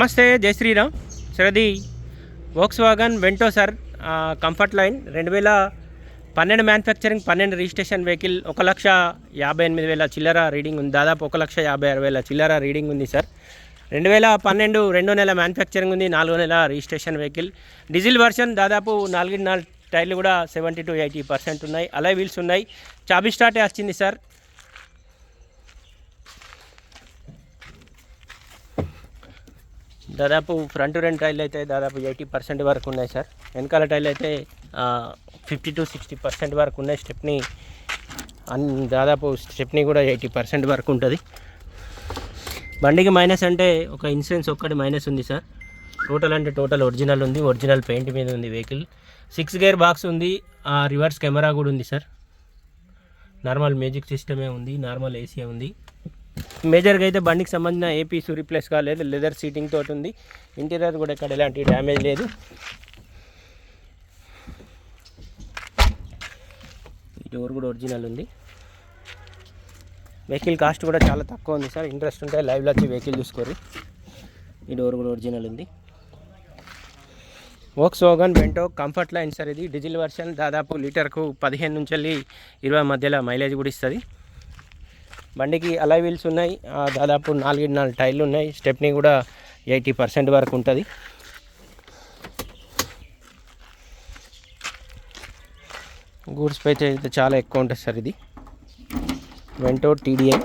నమస్తే జై శ్రీరామ్. సార్ అది Volkswagen Vento sir comfort line రెండు వేల పన్నెండు మ్యానుఫ్యాక్చరింగ్ పన్నెండు రిజిస్ట్రేషన్ వెహికల్ ఒక లక్ష యాభై ఎనిమిది వేల చిల్లర రీడింగ్ ఉంది. దాదాపు ఒక లక్ష యాభై ఆరు వేల చిల్లర రీడింగ్ ఉంది సార్ రెండు వేల పన్నెండు రెండో నెల మ్యానుఫ్యాక్చరింగ్ ఉంది. నాలుగో నెల రిజిస్ట్రేషన్ వెహికల్ డీజిల్ వర్షన్ దాదాపు నాలుగు నాలుగు టైర్లు కూడా సెవెంటీ టు ఎయిటీ పర్సెంట్ ఉన్నాయి. అలై వీల్స్ ఉన్నాయి. చాబీ స్టార్టే వచ్చింది సార్ దాదాపు ఫ్రంట్ రెండు టైర్లు అయితే దాదాపు ఎయిటీ పర్సెంట్ వరకు ఉన్నాయి సార్. వెనకాల టైర్లు అయితే ఫిఫ్టీ టు సిక్స్టీ పర్సెంట్ వరకు ఉన్నాయి. స్టెప్ని అన్ దాదాపు స్టెప్ని కూడా ఎయిటీ పర్సెంట్ వరకు ఉంటుంది. బండికి మైనస్ అంటే ఒక ఇన్సూరెన్స్ ఒక్కటి మైనస్ ఉంది సార్. టోటల్ అంటే టోటల్ ఒరిజినల్ ఉంది ఒరిజినల్ పెయింట్ మీద ఉంది వెహికల్ సిక్స్ గేర్ బాక్స్ ఉంది ఆ రివర్స్ కెమెరా కూడా ఉంది సార్. నార్మల్ మ్యూజిక్ సిస్టమే ఉంది నార్మల్ ఏసీ ఉంది. మేజర్గా అయితే బండికి సంబంధించిన ఏ పీసు రీప్లేస్ కాలేదు లెదర్ సీటింగ్ తోటి ఉంది. ఇంటీరియర్ కూడా ఇక్కడ ఎలాంటి డ్యామేజ్ లేదు. ఈ డోర్ కూడా ఒరిజినల్ ఉంది. వెహికల్ కాస్ట్ కూడా చాలా తక్కువ ఉంది సార్. ఇంట్రెస్ట్ ఉంటే లైవ్లో వచ్చి వెహికల్ చూసుకోరు ఈ డోర్ కూడా ఒరిజినల్ ఉంది. Volkswagen Vento comfort line sir ఇది. డీజిల్ వర్షన్ దాదాపు లీటర్కు పదిహేను నుంచి వెళ్ళి ఇరవై మధ్యలో మైలేజ్ కూడా ఇస్తుంది. బండికి అలై వీల్స్ ఉన్నాయి. ఆ, దాదాపు నాలుగు నాలుగు టైర్లు ఉన్నాయి. స్టెప్ని కూడా ఎయిటీ పర్సెంట్ వరకు ఉంటుంది. గూడ్స్ పై అయితే చాలా ఎక్కువ ఉంటుంది సార్ ఇది. వెంటో టీడీఐ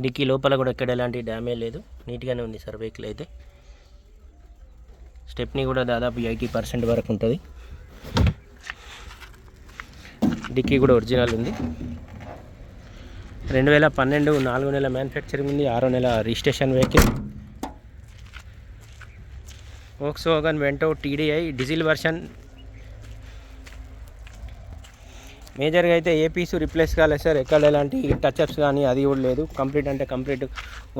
డిక్కీ లోపల కూడా ఎక్కడ ఎలాంటి డ్యామేజ్ లేదు. నీట్గానే ఉంది సార్ వెహికల్ అయితే. స్టెప్ని కూడా దాదాపు ఎయిటీ పర్సెంట్ వరకు ఉంటుంది. డిక్కీ కూడా ఒరిజినల్ ఉంది. రెండు వేల పన్నెండు నాలుగు నెల మ్యానుఫ్యాక్చరింగ్ ఉంది ఆరో నెల registration vehicle. Volkswagen Vento TDI diesel version. మేజర్గా అయితే ఏ పీసు రిప్లేస్ కాలేదు సార్. ఎక్కడ ఎలాంటి టచ్అప్స్ కానీ అది కూడా లేదు. కంప్లీట్ అంటే కంప్లీట్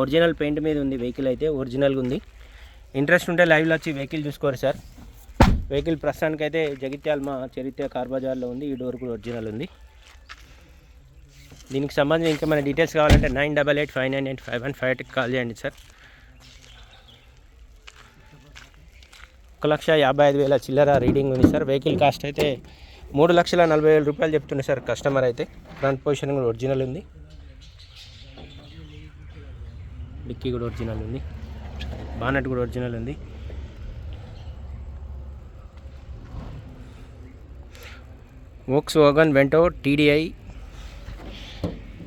ఒరిజినల్ పెయింట్ మీద ఉంది వెహికల్ అయితే ఒరిజినల్గా ఉంది. ఇంట్రెస్ట్ ఉంటే లైవ్లో వచ్చి వెహికల్ చూసుకోరు సార్. వెహికల్ ప్రస్తుతానికి అయితే జగిత్యాల మా చరిత్ర కార్ బజార్లో ఉంది. ఈ డోర్ కూడా ఒరిజినల్ ఉంది. దీనికి సంబంధించి ఇంకా మన డీటెయిల్స్ కావాలంటే nine double eight five nine eight five one five ఎయిట్కి కాల్ చేయండి సార్. ఒక లక్ష యాభై ఐదు వేల చిల్లర రీడింగ్ ఉంది సార్. వెహికల్ కాస్ట్ అయితే మూడు లక్షల నలభై వేల రూపాయలు చెప్తుంది సార్ కస్టమర్ అయితే. ఫ్రంట్ పొజిషన్ కూడా ఒరిజినల్ ఉంది. డిక్కీ కూడా ఒరిజినల్ ఉంది. బానట్ కూడా ఒరిజినల్ ఉంది. Volkswagen Vento TDI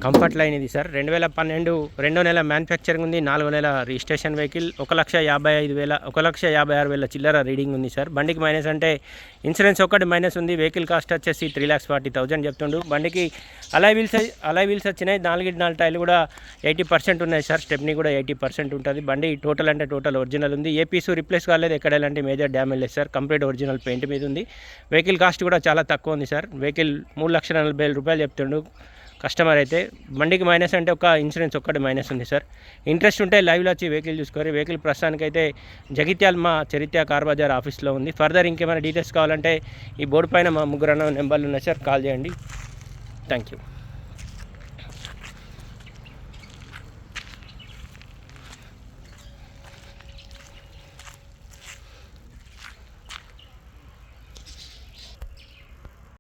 comfort line ఇది సార్. రెండు వేల పన్నెండు రెండో నెల మ్యానుఫ్యాక్చరింగ్ ఉంది నాలుగో నెల రిజిస్ట్రేషన్ వెహికల్ ఒక లక్ష యాభై ఐదు వేల ఒక లక్ష యాభై ఆరు వేల చిల్లర రీడింగ్ ఉంది సార్. బండికి మైనస్ అంటే ఇన్సూరెన్స్ ఒక్కటి మైనస్ ఉంది వెహికల్ కాస్ట్ వచ్చేసి త్రీ ల్యాక్స్ ఫార్టీ థౌజండ్ చెప్తుండు. బండికి అలై వీల్స్ అలై వీల్స్ వచ్చినాయి నాలుగు నాలుగు టైర్లు కూడా ఎయిటీ పర్సెంట్ ఉన్నాయి సార్. స్టెప్ని కూడా ఎయిటీ పర్సెంట్ ఉంటుంది. బండి టోటల్ అంటే టోటల్ ఒరిజినల్ ఉంది. ఏ పీసు రిప్లేస్ కాలేదు ఎక్కడ ఎలాంటి మేజర్ డ్యామేజ్ లేదు సార్. కంప్లీట్ ఒరిజినల్ పెయింట్ మీద ఉంది. వెహికల్ కాస్ట్ కూడా చాలా తక్కువ ఉంది సార్. వెహికల్ మూడు లక్షల నలభై వేల రూపాయలు చెప్తుండు. కస్టమర్ అయితే బండికి మైనస్ అంటే ఒక ఇన్సూరెన్స్ ఒక్కటి మైనస్ ఉంది సార్. ఇంట్రెస్ట్ ఉంటే లైవ్లో వచ్చి వెహికల్ చూసుకోరు. వెహికల్ ప్రస్తుతానికి అయితే జగిత్యాల మా చరిత్ర కార్ బజార్ ఆఫీస్లో ఉంది. ఫర్దర్ ఇంకేమైనా డీటెయిల్స్ కావాలంటే ఈ బోర్డు పైన మా ముగ్గురు అన్న నెంబర్లు ఉన్నాయి సార్. కాల్ చేయండి. Thank you.